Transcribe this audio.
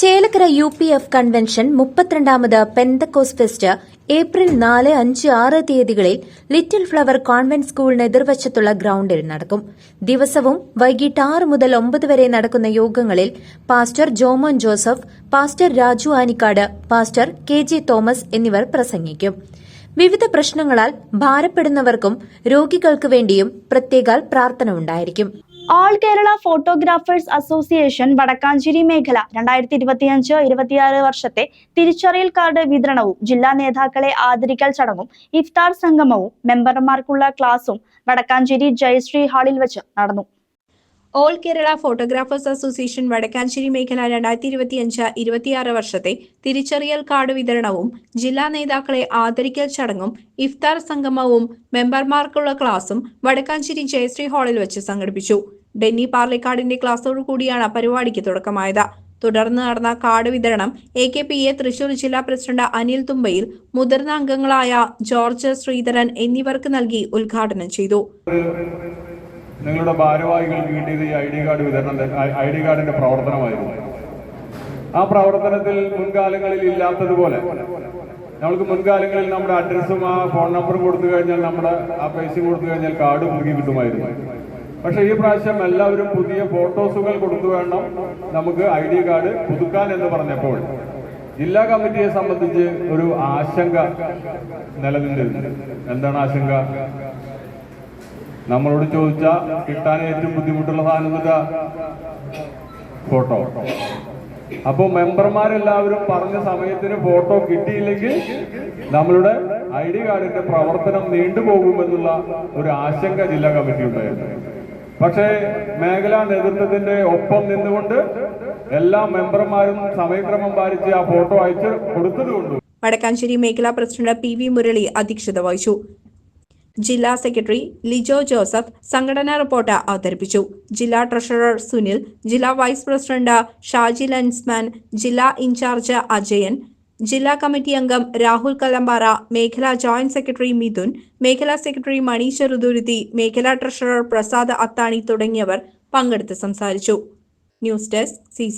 Chelakkara U P F convention മുപ്പത്തിരണ്ടാമത് പെന്തക്കോസ് fest April നാല് അഞ്ച് ആറ് തീയതികളിൽ ലിറ്റിൽ ഫ്ലവർ കോൺവെന്റ് സ്കൂളിന് എതിർവശത്തുള്ള ഗ്രൌണ്ടിൽ നടക്കും. ദിവസവും വൈകിട്ട് ആറ് മുതൽ ഒമ്പത് വരെ നടക്കുന്ന യോഗങ്ങളിൽ pastor Jomon Joseph pastor Raju Anikkad pastor K J Thomas എന്നിവർ പ്രസംഗിക്കും. വിവിധ പ്രശ്നങ്ങളാൽ ഭാരപ്പെടുന്നവർക്കും രോഗികൾക്ക് വേണ്ടിയും പ്രത്യേക പ്രാർത്ഥന ഉണ്ടായിരിക്കും. All Kerala photographers association Vadakkanchery മേഖല രണ്ടായിരത്തി ഇരുപത്തിയഞ്ച് ഇരുപത്തിയാറ് വർഷത്തെ തിരിച്ചറിയൽ കാർഡ് വിതരണവും ജില്ലാ നേതാക്കളെ ആദരിക്കൽ ചടങ്ങും ഇഫ്താർ സംഗമവും മെമ്പർമാർക്കുള്ള ക്ലാസും വടക്കാഞ്ചേരി ജയശ്രീ ഹാളിൽ വെച്ച് നടന്നു. All Kerala photographers association Vadakkanchery മേഖല രണ്ടായിരത്തി ഇരുപത്തി അഞ്ച് ഇരുപത്തിയാറ് വർഷത്തെ തിരിച്ചറിയൽ കാർഡ് വിതരണവും ജില്ലാ നേതാക്കളെ ആദരിക്കൽ ചടങ്ങും ഇഫ്താർ സംഗമവും മെമ്പർമാർക്കുള്ള ക്ലാസും വടക്കാഞ്ചേരി ജയശ്രീ ഹാളിൽ വെച്ച് സംഘടിപ്പിച്ചു. ഡെന്നി പാർലിക്കാടിന്റെ ക്ലാസ്സോടു കൂടിയാണ് പരിപാടിക്ക് തുടക്കമായത്. തുടർന്ന് നടന്ന കാർഡ് വിതരണം A K P A Thrissur ജില്ലാ പ്രസിഡന്റ് അനിൽ തുമ്പയിൽ മുതിർന്ന അംഗങ്ങളായ ജോർജ് ശ്രീധരൻ എന്നിവർക്ക് നൽകി ഉദ്ഘാടനം ചെയ്തു. നിങ്ങളുടെ ഭാരവാഹികൾക്ക് കിട്ടിയത് ഈ ഐ ഡി കാർഡ് വിതരണം ഐ ഡി കാർഡിന്റെ പ്രവർത്തനമായിരുന്നു. ആ പ്രവർത്തനത്തിൽ മുൻകാലങ്ങളിൽ ഇല്ലാത്തതുപോലെ നമ്മൾക്ക് മുൻകാലങ്ങളിൽ നമ്മുടെ അഡ്രസ്സും ആ ഫോൺ നമ്പറും കൊടുത്തു കഴിഞ്ഞാൽ നമ്മുടെ ആ പൈസ കൊടുത്തു കഴിഞ്ഞാൽ കാർഡ് മുറുകി കിട്ടുമായിരുന്നു. പക്ഷെ ഈ പ്രാവശ്യം എല്ലാവരും പുതിയ ഫോട്ടോസുകൾ കൊടുത്തു വേണം നമുക്ക് ഐ ഡി കാർഡ് പുതുക്കാൻ എന്ന് പറഞ്ഞപ്പോൾ. ജില്ലാ കമ്മിറ്റിയെ സംബന്ധിച്ച് ഒരു ആശങ്ക നിലനിന്നിരുന്നു. എന്താണ് ആശങ്ക? നമ്മളോട് ചോദിച്ച കിട്ടാൻ ഏറ്റവും ബുദ്ധിമുട്ടുള്ള സാധനം എന്താ ഫോട്ടോ. അപ്പോൾ മെമ്പർമാരെല്ലാവരും പറഞ്ഞ സമയത്തിന് ഫോട്ടോ കിട്ടിയില്ലെങ്കിൽ നമ്മളുടെ ഐ ഡി കാർഡിന്റെ പ്രവർത്തനം നീണ്ടുപോകുമെന്നുള്ള ഒരു ആശങ്ക ജില്ലാ കമ്മിറ്റി ഉണ്ടായിരുന്നു. പക്ഷേ മേഖലാ നേതൃത്വത്തിന്റെ ഒപ്പം നിന്നുകൊണ്ട് എല്ലാ മെമ്പർമാരും സമയക്രമം പാലിച്ച് ആ ഫോട്ടോ അയച്ച് കൊടുത്തതുകൊണ്ട് വടക്കാഞ്ചേരി മേഖലാ പ്രസിഡന്റ് പി വി മുരളി അധ്യക്ഷത വഹിച്ചു. ജില്ലാ സെക്രട്ടറി ലിജോ ജോസഫ് സംഘടനാ റിപ്പോർട്ട് അവതരിപ്പിച്ചു. ജില്ലാ ട്രഷറർ സുനിൽ ജില്ലാ വൈസ് പ്രസിഡന്റ് ഷാജി ലൻസ്മാൻ ജില്ലാ ഇൻചാർജ് അജയൻ ജില്ലാ കമ്മിറ്റി അംഗം രാഹുൽ കലമ്പാറ മേഖലാ ജോയിന്റ് സെക്രട്ടറി മിഥുൻ മേഖലാ സെക്രട്ടറി മണി ചെറുതുരുത്തി മേഖലാ ട്രഷറർ പ്രസാദ് അത്താണി തുടങ്ങിയവർ പങ്കെടുത്ത് സംസാരിച്ചു. News desk C